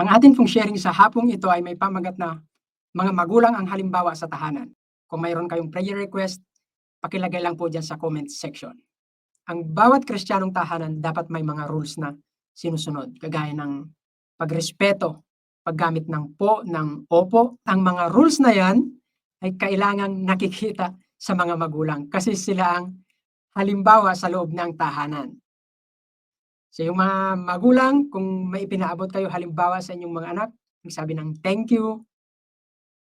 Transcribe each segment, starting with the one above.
Ang atin pong sharing sa hapong ito ay may pamagat na mga magulang ang halimbawa sa tahanan. Kung mayroon kayong prayer request, pakilagay lang po dyan sa comment section. Ang bawat kristyanong tahanan dapat may mga rules na sinusunod, kagaya ng pagrespeto, paggamit ng po, ng opo. Ang mga rules na yan ay kailangang nakikita sa mga magulang kasi sila ang halimbawa sa loob ng tahanan. So yung mga magulang, kung may ipinaabot kayo halimbawa sa inyong mga anak, sabi ng thank you,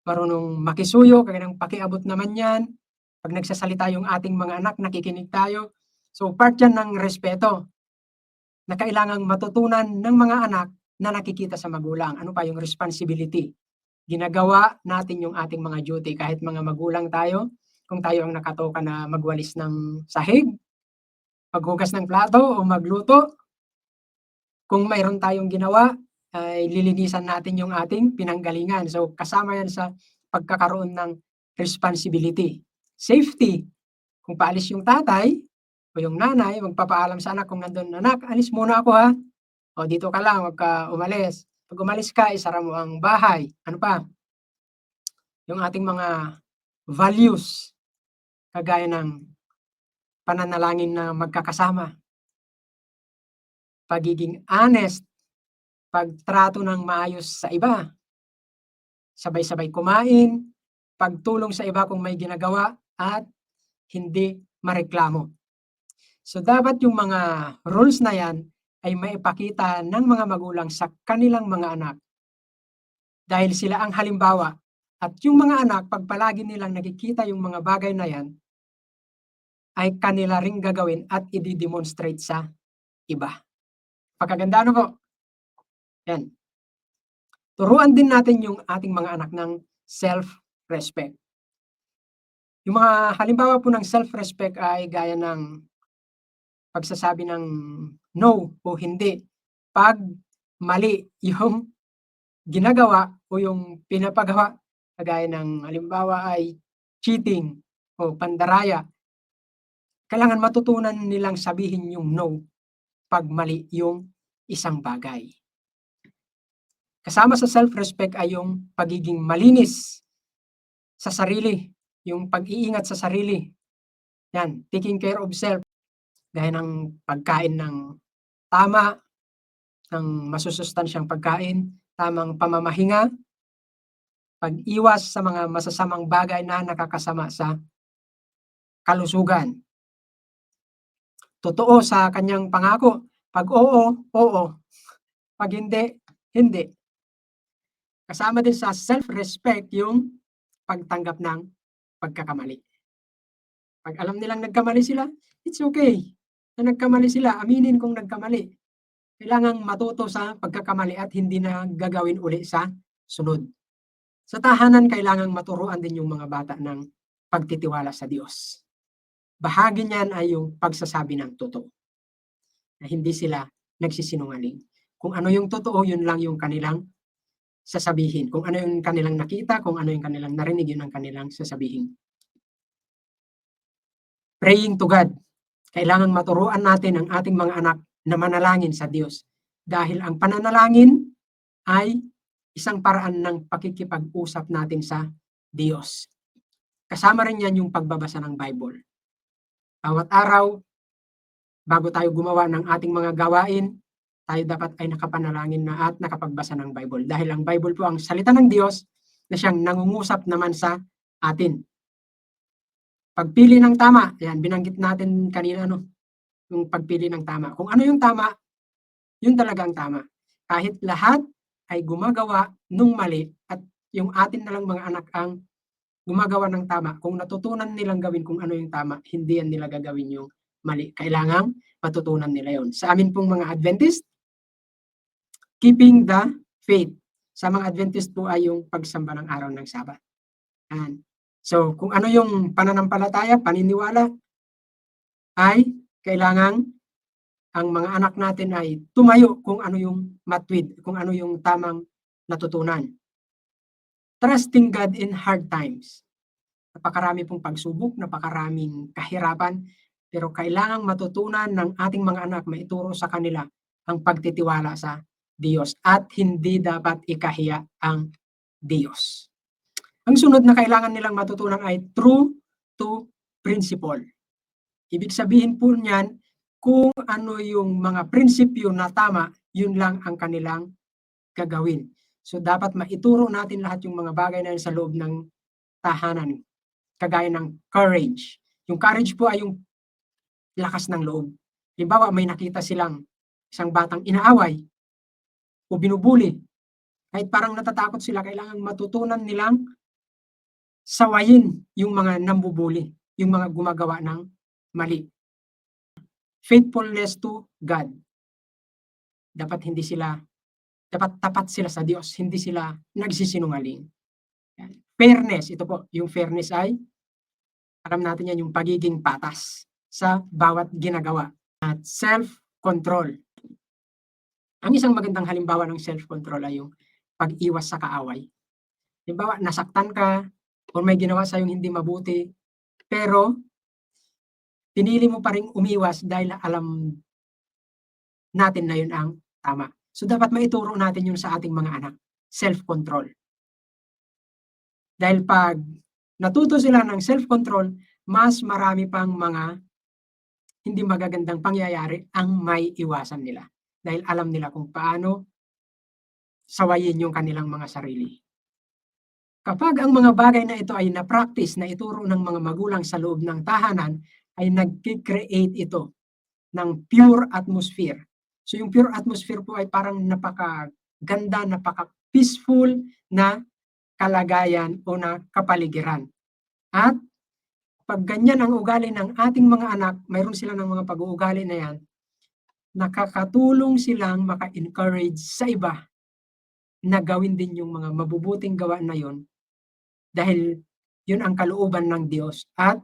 marunong makisuyo, kaya ng pakiabot naman yan. Pag nagsasalita yung ating mga anak, nakikinig tayo. So part yan ng respeto na kailangang matutunan ng mga anak na nakikita sa magulang. Ano pa yung responsibility? Ginagawa natin yung ating mga duty kahit mga magulang tayo. Kung tayo ang nakatoka na magwalis ng sahig, maghugas ng plato o magluto, kung mayroon tayong ginawa, ay lilinisan natin yung ating pinanggalingan. So kasama yan sa pagkakaroon ng responsibility. Safety. Kung paalis yung tatay o yung nanay, magpapaalam sa anak kung nandun, anak, alis muna ako ha. O dito ka lang, wag ka umalis. Pag umalis ka, isara mo ang bahay. Ano pa? Yung ating mga values, kagaya ng pananalangin na magkakasama, pagiging honest, pagtrato ng maayos sa iba, sabay-sabay kumain, pagtulong sa iba kung may ginagawa, at hindi mareklamo. So dapat yung mga rules na yan ay maipakita ng mga magulang sa kanilang mga anak. Dahil sila ang halimbawa. At yung mga anak, pag palagi nilang nakikita yung mga bagay na yan, ay kanila ring gagawin at i-demonstrate sa iba. Pagkaganda ano po? Yan. Turuan din natin yung ating mga anak ng self-respect. Yung mga halimbawa po ng self-respect ay gaya ng pagsasabi ng no o hindi. Pag mali yung ginagawa o yung pinapagawa, kagaya ng halimbawa ay cheating o pandaraya, kailangan matutunan nilang sabihin yung no pag mali yung isang bagay. Kasama sa self-respect ay yung pagiging malinis sa sarili, yung pag-iingat sa sarili. Yan, taking care of self. Gaya ng pagkain ng tama, ng masusustansyang pagkain, tamang pamamahinga, pag-iwas sa mga masasamang bagay na nakakasama sa kalusugan. Totoo sa kanyang pangako. Pag oo, oo. Pag hindi, hindi. Kasama din sa self-respect yung pagtanggap ng pagkakamali. Pag alam nilang nagkamali sila, it's okay. Na nagkamali sila, aminin kung nagkamali. Kailangang matuto sa pagkakamali at hindi na gagawin uli sa sunod. Sa tahanan, kailangang maturuan din yung mga bata ng pagtitiwala sa Diyos. Bahagi niyan ay yung pagsasabi ng totoo. Na hindi sila nagsisinungaling. Kung ano yung totoo, yun lang yung kanilang sasabihin. Kung ano yung kanilang nakita, kung ano yung kanilang narinig, yun ang kanilang sasabihin. Praying to God. Kailangan maturuan natin ang ating mga anak na manalangin sa Diyos. Dahil ang pananalangin ay isang paraan ng pakikipag-usap natin sa Diyos. Kasama rin yan yung pagbabasa ng Bible. Bawat araw, bago tayo gumawa ng ating mga gawain, tayo dapat ay nakapanalangin na at nakapagbasa ng Bible. Dahil ang Bible po ang salita ng Diyos na siyang nangungusap naman sa atin. Pagpili ng tama, yan, binanggit natin kanina, ano, yung pagpili ng tama. Kung ano yung tama, yun talaga ang tama. Kahit lahat ay gumagawa nung mali at yung atin na lang mga anak ang gumagawa ng tama. Kung natutunan nilang gawin kung ano yung tama, hindi yan nila gagawin yung mali. Kailangang matutunan nila yon. Sa amin pong mga Adventist, keeping the faith. Sa mga Adventist po ay yung pagsamba ng araw ng Sabat. Yan. So, kung ano yung pananampalataya, paniniwala, ay kailangang ang mga anak natin ay tumayo kung ano yung matwid, kung ano yung tamang natutunan. Trusting God in hard times. Napakarami pong pagsubok, napakaraming kahirapan, pero kailangang matutunan ng ating mga anak maituro sa kanila ang pagtitiwala sa Diyos at hindi dapat ikahiya ang Diyos. Ang sunod na kailangan nilang matutunan ay true to principle. Ibig sabihin po niyan, kung ano yung mga prinsipyo na tama, yun lang ang kanilang gagawin. So dapat maituro natin lahat yung mga bagay na yun sa loob ng tahanan. Kagaya ng courage. Yung courage po ay yung lakas ng loob. Halimbawa, may nakita silang isang batang inaaway o binubuli. Kahit parang natatakot sila, kailangan matutunan nilang sawayin yung mga nambubuli, yung mga gumagawa ng mali. Faithfulness to God. Dapat hindi sila, dapat tapat sila sa Diyos, hindi sila nagsisinungaling. Fairness, ito po, yung fairness ay, alam natin yan, yung pagiging patas sa bawat ginagawa. At self-control. Ang isang magandang halimbawa ng self-control ay yung pag-iwas sa kaaway. Halimbawa, nasaktan ka, o may ginawa sa hindi mabuti, pero pinili mo pa rin umiwas dahil alam natin na yun ang tama. So dapat maituro natin yun sa ating mga anak. Self-control. Dahil pag natuto sila ng self-control, mas marami pang mga hindi magagandang pangyayari ang may iwasan nila. Dahil alam nila kung paano sawayin yung kanilang mga sarili. Kapag ang mga bagay na ito ay na-practice, na ituro ng mga magulang sa loob ng tahanan, ay nag-create ito ng pure atmosphere. So yung pure atmosphere po ay parang napakaganda, napaka-peaceful na kalagayan o na kapaligiran. At pag ganyan ang ugali ng ating mga anak, mayroon sila ng mga pag-uugali na yan, nakakatulong silang maka-encourage sa iba na gawin din yung mga mabubuting gawa na yon dahil yun ang kalooban ng Diyos at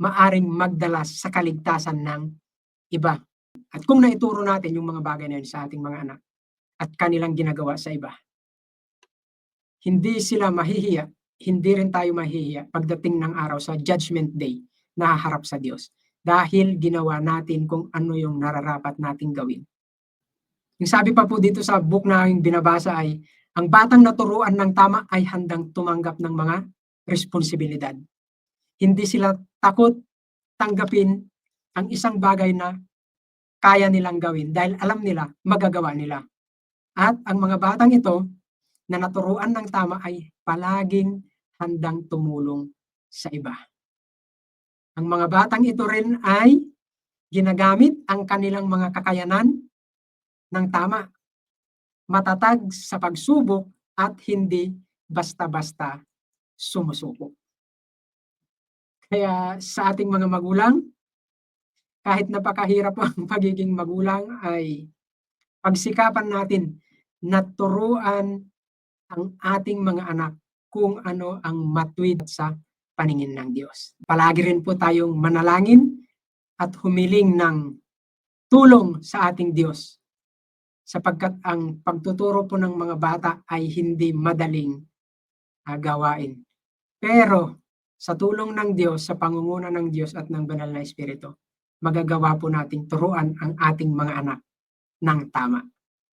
maaring magdala sa kaligtasan ng iba. At kung naituro natin yung mga bagay na yun sa ating mga anak at kanilang ginagawa sa iba, hindi sila mahihiya, hindi rin tayo mahihiya pagdating ng araw sa judgment day na haharap sa Diyos dahil ginawa natin kung ano yung nararapat nating gawin. Yung sabi pa po dito sa book na yung binabasa ay, ang batang naturuan ng tama ay handang tumanggap ng mga responsibilidad. Hindi sila takot tanggapin ang isang bagay na kaya nilang gawin dahil alam nila, magagawa nila. At ang mga batang ito na naturuan ng tama ay palaging handang tumulong sa iba. Ang mga batang ito rin ay ginagamit ang kanilang mga kakayanan ng tama, matatag sa pagsubok at hindi basta-basta sumusuko. Kaya sa ating mga magulang, kahit napakahirap ang pagiging magulang ay pagsikapan natin na turuan ang ating mga anak kung ano ang matwid sa paningin ng Diyos. Palagi rin po tayong manalangin at humiling ng tulong sa ating Diyos sapagkat ang pagtuturo po ng mga bata ay hindi madaling uh, gawain. Pero sa tulong ng Diyos, sa pangunguna ng Diyos at ng banal na Espiritu, magagawa po nating turuan ang ating mga anak ng tama.